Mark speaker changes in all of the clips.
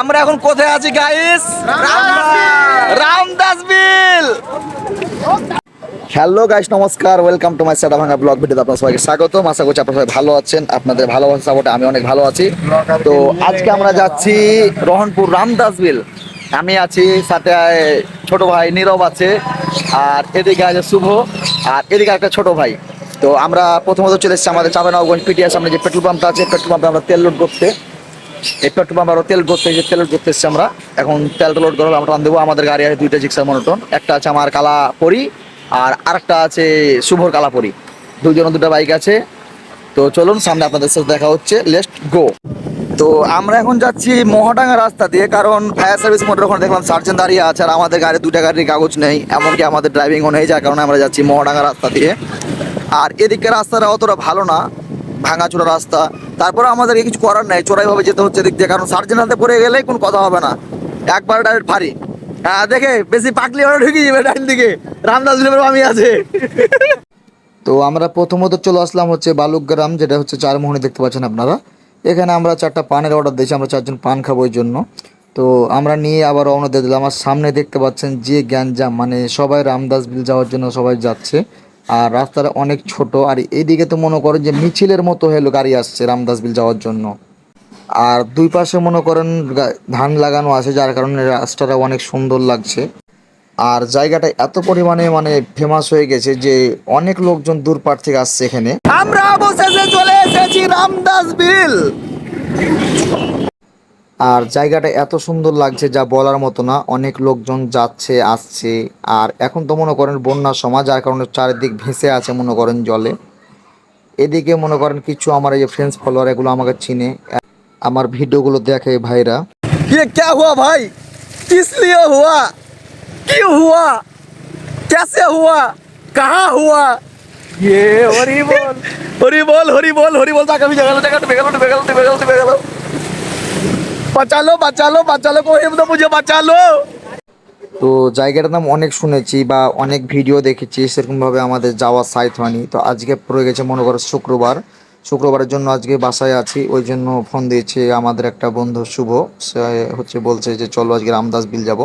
Speaker 1: আমরা এখন কোথায় আছি guys Ramdas Beel hello guys নমস্কার। Welcome to my Sada Bhanga blog ভিডিওতে আপনার সবাইকে স্বাগতম। আশা করছি আপনারা সবাই ভালো আছেন। আপনাদের ভালোবাসা সাপোর্টে আমি অনেক ভালো আছি। তো আজকে আমরা যাচ্ছি রহনপুর রামদাস বিল আমি আছি, সাথে ছোট ভাই নীরব আছে, আর এদিকে আছে শুভ, আর এদিকে একটা ছোট ভাই। তো আমরা প্রথমত চলে এসেছি আমাদের চাপানগঞ্জ পিটিআর সামনে যে পেট্রোল পাম্পটা আছে পেট্রোল পাম্পে আমরা তেল লোড করতে। এই পেট্রোল পাম্প তেল করতে এসে তেল করতে এসেছি আমরা। এখন তেল লোড করব আমরা টান দেবো। আমাদের গাড়ি আছে দুইটা জিক্সার মনোটন। একটা আছে আমার কালা পরি আর আরেকটা আছে শুভর কালা পরি দুজন দুটো বাইক আছে। তো চলুন, সামনে আপনাদের সাথে দেখা হচ্ছে। লেস্ট গো তো আমরা এখন যাচ্ছি মহাডাঙ্গা রাস্তা দিয়ে, কারণ ফায়ার সার্ভিস মোটর ওখানে দেখলাম সার্জেন দাঁড়িয়ে আছে আর আমাদের গাড়ি দুটা গাড়ির কাগজ নেই। এমনকি আমাদের ড্রাইভিংও নেই, যার কারণে আমরা যাচ্ছি মহাডাঙ্গা রাস্তা দিয়ে। আর এদিকের রাস্তাটা অতটা ভালো না। ভাঙাচোরা রাস্তা। তারপরে আমাদেরকে কিছু করার নেই, চোরাইভাবে যেতে হচ্ছে এদিক দিয়ে, কারণ সার্জেন হাতে পড়ে গেলে কোনো কথা হবে না। একবার ডাইরেক্ট ফারি হ্যাঁ দেখে বেশি পাকলি ওরা ঢুকে যাবে ডাইন দিকে। রামদাস আমি আছে। তো আমরা প্রথমত চলে আসলাম হচ্ছে বালুকগ্রাম যেটা হচ্ছে চারমোহনী দেখতে পাচ্ছেন আপনারা। এখানে আমরা চারটা পানের অর্ডার দিয়েছি, আমরা চারজন পান খাব ওই জন্য। তো আমরা নিয়ে আবার রওনা দিয়ে দিলাম। আমার সামনে দেখতে পাচ্ছেন যে গ্যাঞ্জাম মানে সবাই রামদাস বিল যাওয়ার জন্য সবাই যাচ্ছে। আর রাস্তাটা অনেক ছোট। আর এইদিকে তো মনে করেন যে মিছিলের মতো হলো গাড়ি আসছে রামদাস বিল যাওয়ার জন্য। আর দুই পাশে মনে করেন ধান লাগানো আছে, যার কারণে রাস্তাটা অনেক সুন্দর লাগছে। আর জায়গাটা এত পরিমাণে মানে ফেমাস হয়ে গেছে যে অনেক লোকজন দূর পার থেকে আসছে এখানে। আমরা অবশেষে চলে এসেছি রামদাস বিল আর জায়গাটা এত সুন্দর লাগছে যা বলার মতো না অনেক লোকজন যাচ্ছে আসছে আর এখন তো মনে করেন বন্যার সময় যার কারণে চারিদিক ভেসে আছে মনে করেন জলে এদিকে মনে করেন কিছু আমার এই যে ফ্রেন্ডস ফলোয়ার এগুলো আমাকে চিনে আমার ভিডিওগুলো দেখে ভাইরা ये क्या हुआ भाई किस लिए हुआ क्यों हुआ कैसे हुआ कहाँ हुआ ये हरी बोल हरी बोल हरी बोल हरी बोल जाकर भी जगह जगह डूबे गलो डूबे गलो বাঁচালো বাঁচালো বাঁচালো কহিমদা মুঝে বাঁচালো। তো জায়গাটার নাম অনেক শুনেছি বা অনেক ভিডিও দেখেছি, সেরকমভাবে আমাদের যাওয়ার সাইট হয়নি। তো আজকে পড়ে গেছে মনে করো শুক্রবার। শুক্রবারের জন্য আজকে বাসায় আছি, ওই জন্য ফোন দিয়েছে আমাদের একটা বন্ধু শুভ। সে হচ্ছে বলছে যে, চলো আজকে রামদাস বিল যাব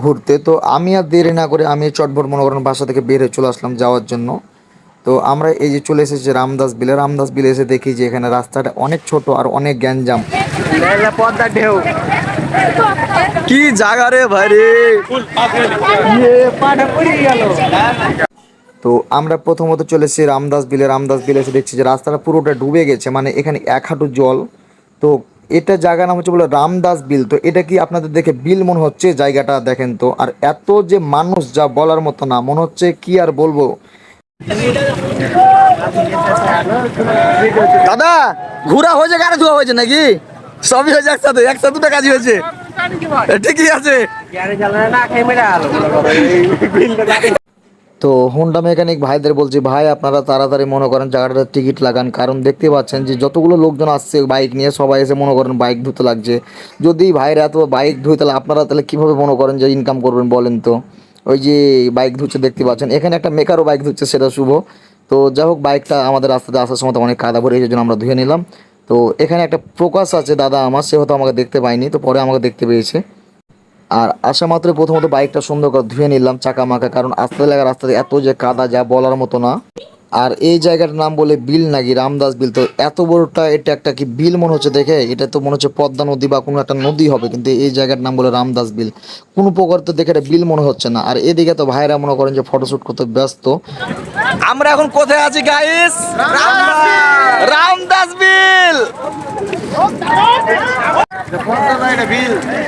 Speaker 1: ঘুরতে। তো আমি আর দেরি না করে আমি চটবট মনে করেন বাসা থেকে বেরে চলে আসলাম যাওয়ার জন্য। তো আমরা এই যে চলে এসেছি রামদাস বিলে রামদাস বিলে এসে দেখি যে এখানে রাস্তাটা অনেক ছোট আর অনেক গ্যাঞ্জাম।
Speaker 2: পদ্মা ঢেউ।
Speaker 1: কি জায়গা রে ভাই রে?
Speaker 2: গেল।
Speaker 1: তো আমরা প্রথমত চলে এসেছি রামদাস বিলে। রামদাস বিলে এসে দেখছি যে রাস্তাটা পুরোটা ডুবে গেছে মানে এখানে এক হাঁটু জল। তো এটা জায়গা নাম হচ্ছে বলে রামদাস বিল। তো এটা কি আপনাদের দেখে বিল মনে হচ্ছে? জায়গাটা দেখেন তো। আর এত যে মানুষ যা বলার মতো না মনে হচ্ছে কি আর বলব? দাদা ঘোরা হয়েছে গাড়ি ধোয়া হয়েছে নাকি? সবই হয়েছে একসাথে একসাথে দুটো কাজই হয়েছে। ঠিকই আছে। তো হোন্ডা মেকানিক ভাইদের বলছি, ভাই, আপনারা তাড়াতাড়ি মনে করেন জায়গাটাতে টিকিট লাগান। কারণ দেখতে পাচ্ছেন যে যতগুলো লোকজন আসছে বাইক নিয়ে, সবাই এসে মনে করেন বাইক ধুতে লাগছে। যদি ভাইরা এত বাইক ধুই তাহলে আপনারা তাহলে কীভাবে মনে করেন যে ইনকাম করবেন বলেন তো? ওই যে বাইক ধুচ্ছে দেখতে পাচ্ছেন। এখানে একটা মেকারও বাইক ধুচ্ছে, সেটা শুভ। তো যাই হোক বাইকটা আমাদের রাস্তাতে আসার সময় অনেক কাদা ভরে এই জন্য আমরা ধুয়ে নিলাম। তো এখানে একটা প্রকাশ আছে, দাদা আমার, সে হয়তো আমাকে দেখতে পাইনি তো পরে আমাকে দেখতে পেয়েছে। আর আসা মাত্র প্রথমত বাইকটা সুন্দর করে ধুয়ে নিলাম, চাকা মাকা কারণ আস্তে লাগা রাস্তাতে এত যে কাদা, যা বলার মতো না। আর এই জায়গাটার নাম বলে বিল নাকি? রামদাস বিল। তো এত বড়টা এটা একটা কি বিল মনে হচ্ছে দেখে? এটা তো মনে হচ্ছে পদ্মা নদী বা কোনো একটা নদী হবে কিন্তু এই জায়গার নাম বলে রামদাস বিল। কোনো প্রকার তো দেখে এটা বিল মনে হচ্ছে না। আর এদিকে তো ভাইরা মনে করেন যে ফটোশুট করতে ব্যস্ত। আমরা এখন কোথায় আছি গাইস রামদাস বিল!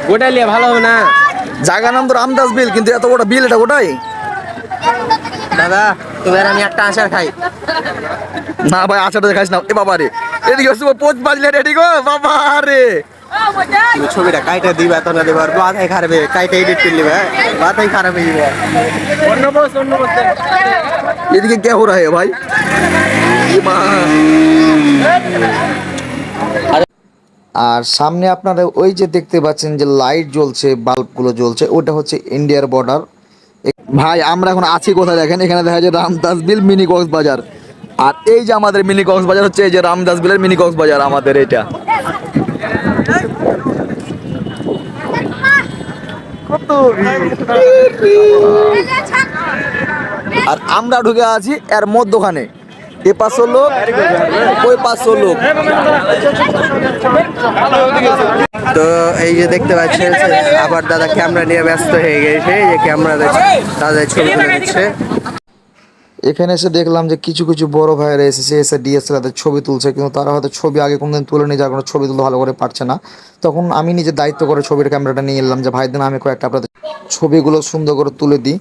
Speaker 2: গোটা নিয়ে ভালো হবে না?
Speaker 1: জায়গার নাম তো রামদাস বিল কিন্তু এত বড় বিল এটা ওটাই
Speaker 2: দাদা। এবার আমি একটা আচার খাই।
Speaker 1: না ভাই আচারটা খাইস না। এ বাবা রে। এদিকে শুভ পোচ বাজলে রেডি গো বাবা রে।
Speaker 2: ছবিটা কাইটা দিবা তো না দিবার মাথায় খারাপে কাইটা এডিট করে নিবে মাথায় খারাপ হয়ে বস অন্য বস
Speaker 1: এদিকে কে হো রা হে ভাই আর সামনে আপনারা ওই যে দেখতে পাচ্ছেন যে লাইট জ্বলছে বাল্বগুলো জ্বলছে ওটা হচ্ছে ইন্ডিয়ার বর্ডার ভাই, আমরা এখন আছি কোথায় দেখেন? এখানে দেখা যায় রামদাস বিল, মিনি কক্সবাজার। আর এই যে আমাদের মিনি কক্সবাজার হচ্ছে, এই যে রামদাস বিলের মিনি কক্সবাজার আমাদের এটা। আর আমরা ঢুকে আছি এর মধ্যখানে। এ পাশ হলো পাঁচশো লোক।
Speaker 2: তো এই যে দেখতে পাচ্ছেন আবার দাদা ক্যামেরা নিয়ে ব্যস্ত হয়ে গেছে যে ক্যামেরা দাদা ছবি তুলে দিচ্ছে।
Speaker 1: এখানে এসে দেখলাম যে কিছু কিছু বড় ভাইয়েরা এসেছে এসে ডিএসএলআর ছবি তুলছে, কিন্তু তারা হয়তো ছবি আগে কোনোদিন তুলে নিয়ে যার কোনো ছবি তুলতে ভালো করে পারছে না। তখন আমি নিজে দায়িত্ব করে ছবির ক্যামেরাটা নিয়ে এলাম যে ভাইদের আমি কয়েকটা আপনাদের ছবিগুলো সুন্দর করে তুলে দিই।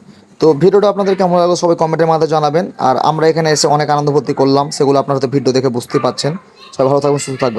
Speaker 1: তো ভিডিওটা আপনাদের কেমন লাগল সবাই কমেন্টের মাধ্যমে জানাবেন। আর আমরা এখানে এসে অনেক আনন্দ করলাম, সেগুলো আপনারা তো ভিডিও দেখে বুঝতে পারছেন। সবাই ভালো থাকবেন, সুস্থ থাকবেন।